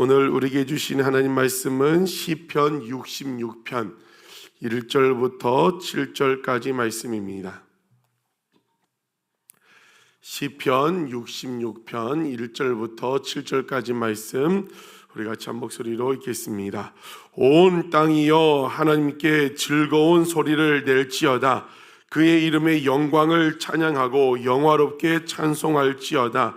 오늘 우리에게 주신 하나님 말씀은 시편 66편 1절부터 7절까지 말씀입니다. 시편 66편 1절부터 7절까지 말씀 우리 같이 한 목소리로 읽겠습니다. 온 땅이여 하나님께 즐거운 소리를 낼지어다 그의 이름의 영광을 찬양하고 영화롭게 찬송할지어다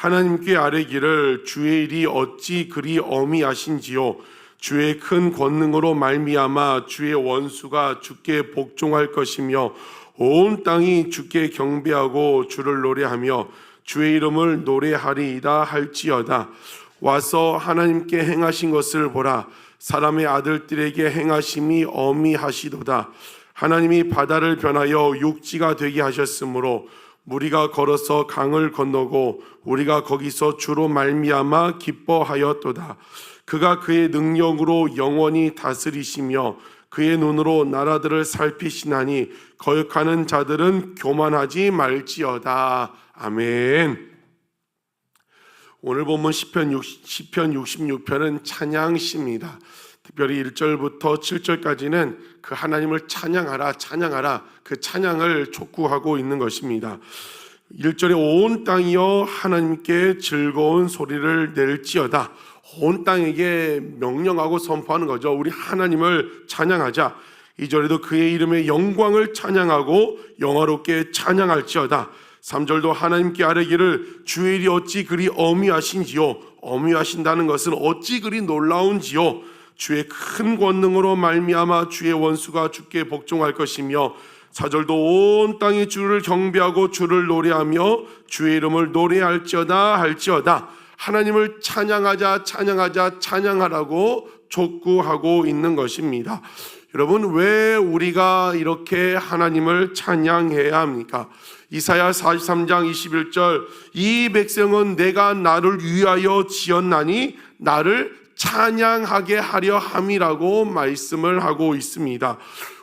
하나님께 아뢰기를 주의 일이 어찌 그리 어미하신지요. 주의 큰 권능으로 말미암아 주의 원수가 주께 복종할 것이며 온 땅이 주께 경배하고 주를 노래하며 주의 이름을 노래하리이다 할지어다. 와서 하나님께 행하신 것을 보라. 사람의 아들들에게 행하심이 어미하시도다. 하나님이 바다를 변하여 육지가 되게 하셨으므로 우리가 걸어서 강을 건너고 우리가 거기서 주로 말미암아 기뻐하였도다. 그가 그의 능력으로 영원히 다스리시며 그의 눈으로 나라들을 살피시나니 거역하는 자들은 교만하지 말지어다. 아멘. 오늘 본문 시편 60, 시편 66편은 찬양시입니다. 특별히 1절부터 7절까지는 그 하나님을 찬양하라 찬양하라 그 찬양을 촉구하고 있는 것입니다. 1절에 온 땅이여 하나님께 즐거운 소리를 낼지어다. 온 땅에게 명령하고 선포하는 거죠. 우리 하나님을 찬양하자. 2절에도 그의 이름의 영광을 찬양하고 영화롭게 찬양할지어다. 3절도 하나님께 아뢰기를 주의 일이 어찌 그리 어미하신지요. 어미하신다는 것은 어찌 그리 놀라운지요. 주의 큰 권능으로 말미암아 주의 원수가 주께 복종할 것이며 사절도 온 땅이 주를 경배하고 주를 노래하며 주의 이름을 노래할지어다 할지어다 하나님을 찬양하자 찬양하자 찬양하라고 촉구하고 있는 것입니다. 여러분 왜 우리가 이렇게 하나님을 찬양해야 합니까? 이사야 43장 21절 이 백성은 내가 나를 위하여 지었나니 나를 찬양하게 하려 함이라고 말씀을 하고 있습니다.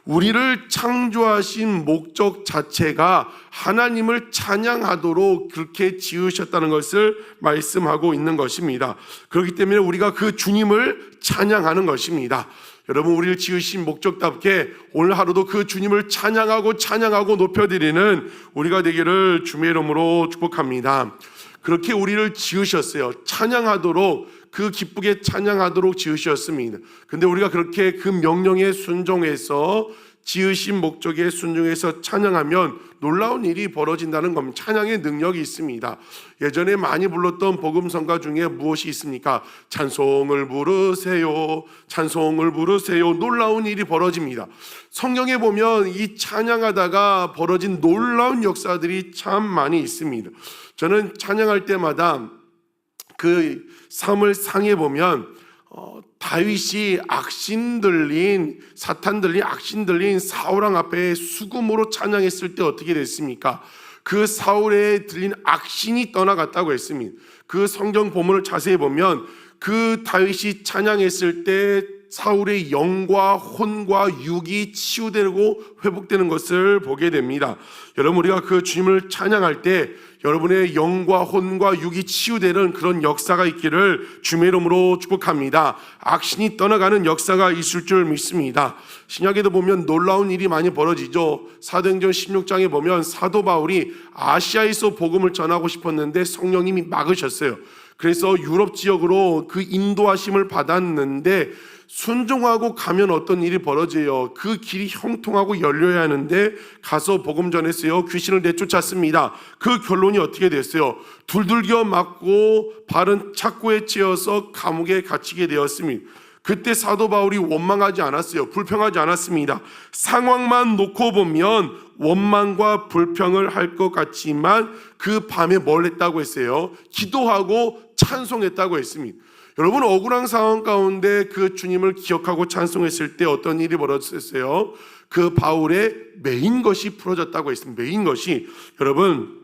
우리를 창조하신 목적 자체가 하나님을 찬양하도록 그렇게 지으셨다는 것을 말씀하고 있는 것입니다. 그렇기 때문에 우리가 그 주님을 찬양하는 것입니다. 여러분 우리를 지으신 목적답게 오늘 하루도 그 주님을 찬양하고 찬양하고 높여드리는 우리가 되기를 주의 이름으로 축복합니다. 그렇게 우리를 지으셨어요. 찬양하도록 그 기쁘게 찬양하도록 지으셨습니다. 근데 우리가 그렇게 그 명령에 순종해서 지으신 목적에 순종해서 찬양하면 놀라운 일이 벌어진다는 겁니다. 찬양의 능력이 있습니다. 예전에 많이 불렀던 복음성가 중에 무엇이 있습니까? 찬송을 부르세요. 찬송을 부르세요. 놀라운 일이 벌어집니다. 성경에 보면 이 찬양하다가 벌어진 놀라운 역사들이 참 많이 있습니다. 저는 찬양할 때마다 그 삶을 상해 보면 어, 다윗이 악신 들린 사탄 들린 악신 들린 사울왕 앞에 수금으로 찬양했을 때 어떻게 됐습니까? 그 사울에 들린 악신이 떠나갔다고 했습니다. 그 성경 본문을 자세히 보면 그 다윗이 찬양했을 때 사울의 영과 혼과 육이 치유되고 회복되는 것을 보게 됩니다. 여러분 우리가 그 주님을 찬양할 때 여러분의 영과 혼과 육이 치유되는 그런 역사가 있기를 주의 이름으로 축복합니다. 악신이 떠나가는 역사가 있을 줄 믿습니다. 신약에도 보면 놀라운 일이 많이 벌어지죠. 사도행전 16장에 보면 사도 바울이 아시아에서 복음을 전하고 싶었는데 성령님이 막으셨어요. 그래서 유럽 지역으로 그 인도하심을 받았는데 순종하고 가면 어떤 일이 벌어져요. 그 길이 형통하고 열려야 하는데 가서 복음 전했어요. 귀신을 내쫓았습니다. 그 결론이 어떻게 됐어요? 둘둘겨 맞고 발은 착고에 찧어서 감옥에 갇히게 되었습니다. 그때 사도 바울이 원망하지 않았어요. 불평하지 않았습니다. 상황만 놓고 보면 원망과 불평을 할 것 같지만 그 밤에 뭘 했다고 했어요? 기도하고 찬송했다고 했습니다. 여러분 억울한 상황 가운데 그 주님을 기억하고 찬송했을 때 어떤 일이 벌어졌어요? 그 바울의 메인 것이 풀어졌다고 했습니다. 메인 것이 여러분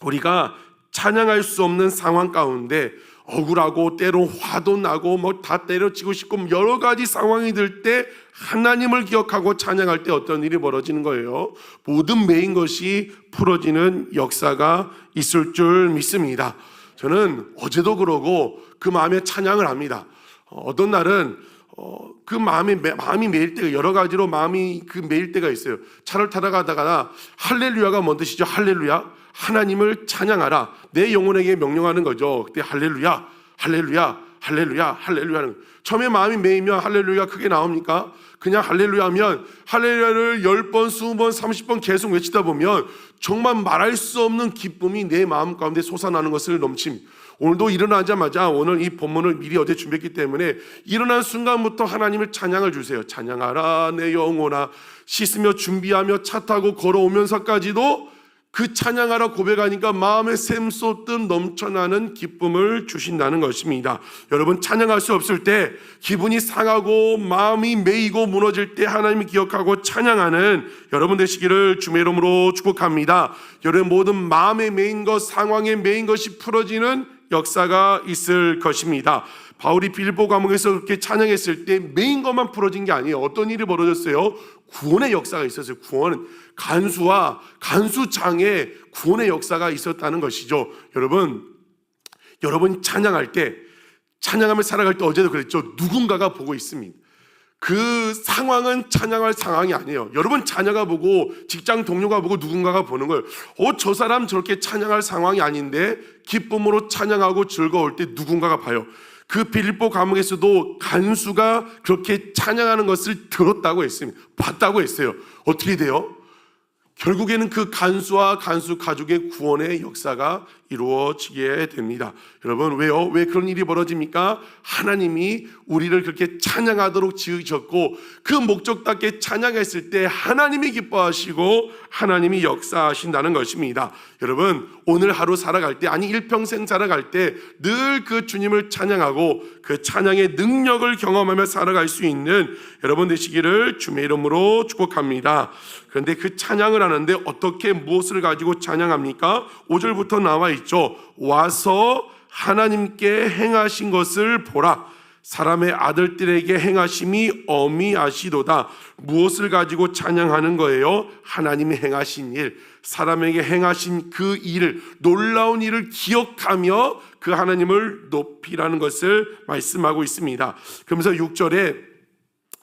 우리가 찬양할 수 없는 상황 가운데 억울하고 때로 화도 나고 뭐 다 때려치고 싶고 여러 가지 상황이 들 때 하나님을 기억하고 찬양할 때 어떤 일이 벌어지는 거예요. 모든 메인 것이 풀어지는 역사가 있을 줄 믿습니다. 저는 어제도 그러고 그 마음에 찬양을 합니다. 어, 어떤 날은 어, 그 마음이 매- 마음이 매일 때가 여러 가지로 마음이 그 매일 때가 있어요. 차를 타다 가다가 할렐루야가 뭔 뜻이죠? 할렐루야. 하나님을 찬양하라. 내 영혼에게 명령하는 거죠. 그때 할렐루야, 할렐루야, 할렐루야, 할렐루야는 처음에 마음이 매이면 할렐루야 크게 나옵니까? 그냥 할렐루야 하면 할렐루야를 10번, 20번, 30번 계속 외치다 보면 정말 말할 수 없는 기쁨이 내 마음 가운데 솟아나는 것을 넘침. 오늘도 일어나자마자 오늘 이 본문을 미리 어제 준비했기 때문에 일어난 순간부터 하나님을 찬양을 주세요. 찬양하라 내 영혼아 씻으며 준비하며 차 타고 걸어오면서까지도 그 찬양하라 고백하니까 마음에 샘솟듯 넘쳐나는 기쁨을 주신다는 것입니다. 여러분 찬양할 수 없을 때 기분이 상하고 마음이 메이고 무너질 때 하나님을 기억하고 찬양하는 여러분 되시기를 주의 이름으로 축복합니다. 여러분 모든 마음에 메인 것 상황에 메인 것이 풀어지는 역사가 있을 것입니다. 바울이 빌보 감옥에서 그렇게 찬양했을 때 메인 것만 풀어진 게 아니에요. 어떤 일이 벌어졌어요? 구원의 역사가 있었어요. 구원은 간수와 간수장의 구원의 역사가 있었다는 것이죠. 여러분, 여러분 찬양할 때 찬양하며 살아갈 때 어제도 그랬죠. 누군가가 보고 있습니다. 그 상황은 찬양할 상황이 아니에요. 여러분 자녀가 보고 직장 동료가 보고 누군가가 보는 걸, 어, 저 사람 저렇게 찬양할 상황이 아닌데 기쁨으로 찬양하고 즐거울 때 누군가가 봐요. 그 빌립보 감옥에서도 간수가 그렇게 찬양하는 것을 들었다고 했습니다. 봤다고 했어요. 어떻게 돼요? 결국에는 그 간수와 간수 가족의 구원의 역사가 이루어지게 됩니다. 여러분, 왜요? 왜 그런 일이 벌어집니까? 하나님이 우리를 그렇게 찬양하도록 지으셨고, 그 목적답게 찬양했을 때 하나님이 기뻐하시고, 하나님이 역사하신다는 것입니다. 여러분, 오늘 하루 살아갈 때, 아니, 일평생 살아갈 때, 늘 그 주님을 찬양하고, 그 찬양의 능력을 경험하며 살아갈 수 있는 여러분 되시기를 주의 이름으로 축복합니다. 그런데 그 찬양을 하는데 어떻게 무엇을 가지고 찬양합니까? 5절부터 나와 있죠. 와서 하나님께 행하신 것을 보라. 사람의 아들들에게 행하심이 어미하시도다. 무엇을 가지고 찬양하는 거예요? 하나님이 행하신 일, 사람에게 행하신 그 일을 놀라운 일을 기억하며 그 하나님을 높이라는 것을 말씀하고 있습니다. 그러면서 6절에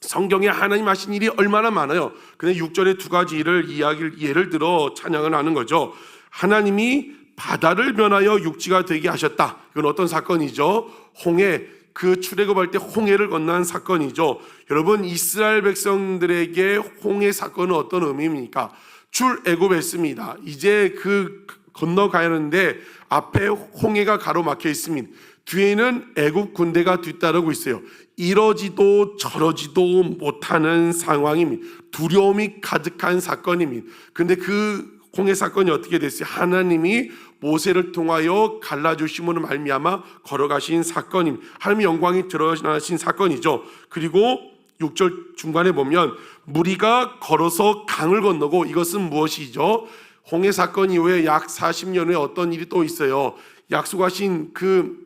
성경에 하나님 하신 일이 얼마나 많아요. 근데 6절에 두 가지 일을 이야기를 예를 들어 찬양을 하는 거죠. 하나님이 바다를 변하여 육지가 되게 하셨다. 이건 어떤 사건이죠? 홍해 그 출애굽할 때 홍해를 건넌 사건이죠. 여러분 이스라엘 백성들에게 홍해 사건은 어떤 의미입니까? 출애굽했습니다. 이제 그 건너가야 하는데 앞에 홍해가 가로막혀 있습니다. 뒤에는 애굽 군대가 뒤따르고 있어요. 이러지도 저러지도 못하는 상황입니다. 두려움이 가득한 사건입니다. 근데 그 홍해 사건이 어떻게 됐어요? 하나님이 모세를 통하여 갈라주심으로 말미암아 걸어가신 사건입니다. 하나님의 영광이 드러나신 사건이죠. 그리고 6절 중간에 보면 무리가 걸어서 강을 건너고 이것은 무엇이죠? 홍해 사건 이후에 약 40년 후에 어떤 일이 또 있어요. 약속하신 그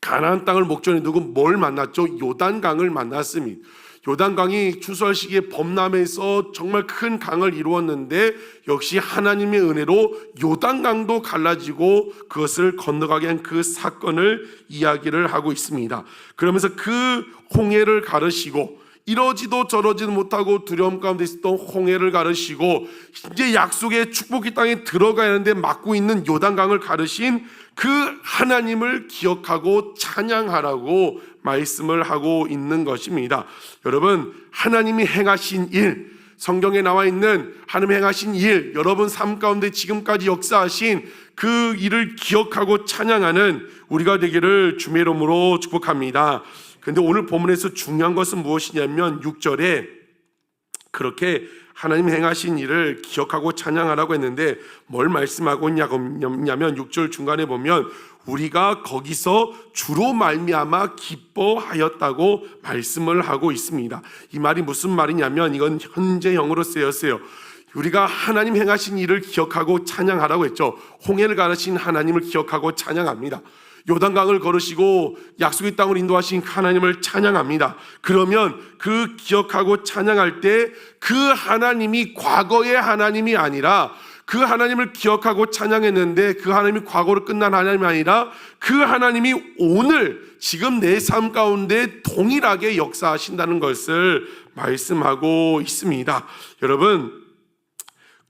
가나안 땅을 목전에 두고 뭘 만났죠? 요단강을 만났습니다. 요단강이 추수할 시기에 범람에서 정말 큰 강을 이루었는데 역시 하나님의 은혜로 요단강도 갈라지고 그것을 건너가게 한 그 사건을 이야기를 하고 있습니다. 그러면서 그 홍해를 가르시고 이러지도 저러지도 못하고 두려움 가운데 있었던 홍해를 가르시고 이제 약속의 축복의 땅에 들어가야 하는데 막고 있는 요단강을 가르신 그 하나님을 기억하고 찬양하라고 말씀을 하고 있는 것입니다. 여러분, 하나님이 행하신 일, 성경에 나와 있는 하나님 행하신 일, 여러분 삶 가운데 지금까지 역사하신 그 일을 기억하고 찬양하는 우리가 되기를 주의 이름으로 축복합니다. 근데 오늘 본문에서 중요한 것은 무엇이냐면 6절에 그렇게 하나님 행하신 일을 기억하고 찬양하라고 했는데 뭘 말씀하고 있냐면 6절 중간에 보면 우리가 거기서 주로 말미암아 기뻐하였다고 말씀을 하고 있습니다. 이 말이 무슨 말이냐면 이건 현재형으로 쓰였어요. 우리가 하나님 행하신 일을 기억하고 찬양하라고 했죠. 홍해를 가르신 하나님을 기억하고 찬양합니다. 요단강을 걸으시고 약속의 땅을 인도하신 하나님을 찬양합니다. 그러면 그 기억하고 찬양할 때 그 하나님이 과거의 하나님이 아니라 그 하나님을 기억하고 찬양했는데 그 하나님이 과거로 끝난 하나님이 아니라 그 하나님이 오늘 지금 내 삶 가운데 동일하게 역사하신다는 것을 말씀하고 있습니다. 여러분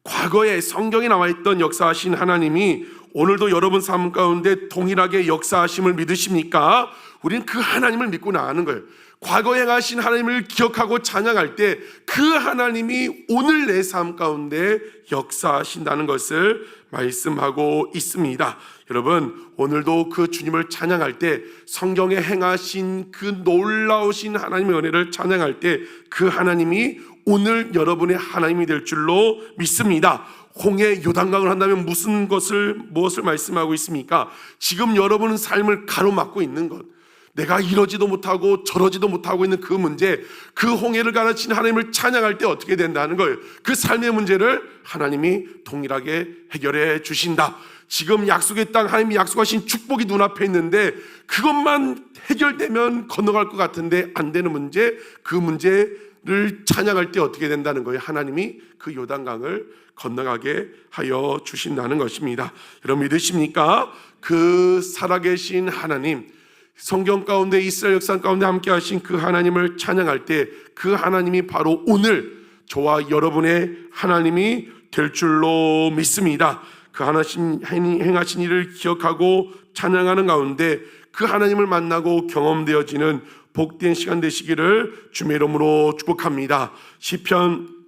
과거에 성경에 나와 있던 역사하신 하나님이 오늘도 여러분 삶 가운데 동일하게 역사하심을 믿으십니까? 우리는 그 하나님을 믿고 나가는 거예요. 과거에 행하신 하나님을 기억하고 찬양할 때 그 하나님이 오늘 내 삶 가운데 역사하신다는 것을 말씀하고 있습니다. 여러분, 오늘도 그 주님을 찬양할 때 성경에 행하신 그 놀라우신 하나님의 은혜를 찬양할 때 그 하나님이 오늘 여러분의 하나님이 될 줄로 믿습니다. 홍해 요단강을 한다면 무슨 것을 무엇을 말씀하고 있습니까? 지금 여러분은 삶을 가로막고 있는 것. 내가 이러지도 못하고 저러지도 못하고 있는 그 문제, 그 홍해를 가르치는 하나님을 찬양할 때 어떻게 된다는 거예요. 그 삶의 문제를 하나님이 동일하게 해결해 주신다. 지금 약속의 땅 하나님이 약속하신 축복이 눈앞에 있는데 그것만 해결되면 건너갈 것 같은데 안 되는 문제, 그 문제를 찬양할 때 어떻게 된다는 거예요. 하나님이 그 요단강을 건너가게 하여 주신다는 것입니다. 여러분 믿으십니까? 그 살아계신 하나님, 성경 가운데 이스라엘 역사 가운데 함께 하신 그 하나님을 찬양할 때 그 하나님이 바로 오늘 저와 여러분의 하나님이 될 줄로 믿습니다. 그 하나님 행하신 일을 기억하고 찬양하는 가운데 그 하나님을 만나고 경험되어지는 복된 시간 되시기를 주의 이름으로 축복합니다. 시편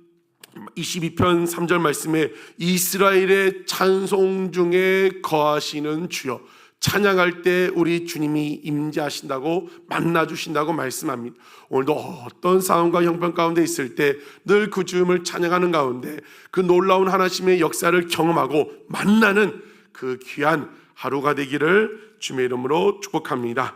22편 3절 말씀에 이스라엘의 찬송 중에 거하시는 주여 찬양할 때 우리 주님이 임재하신다고 만나 주신다고 말씀합니다. 오늘도 어떤 싸움과 형편 가운데 있을 때 늘 그 주님을 찬양하는 가운데 그 놀라운 하나님의 역사를 경험하고 만나는 그 귀한 하루가 되기를 주의 이름으로 축복합니다.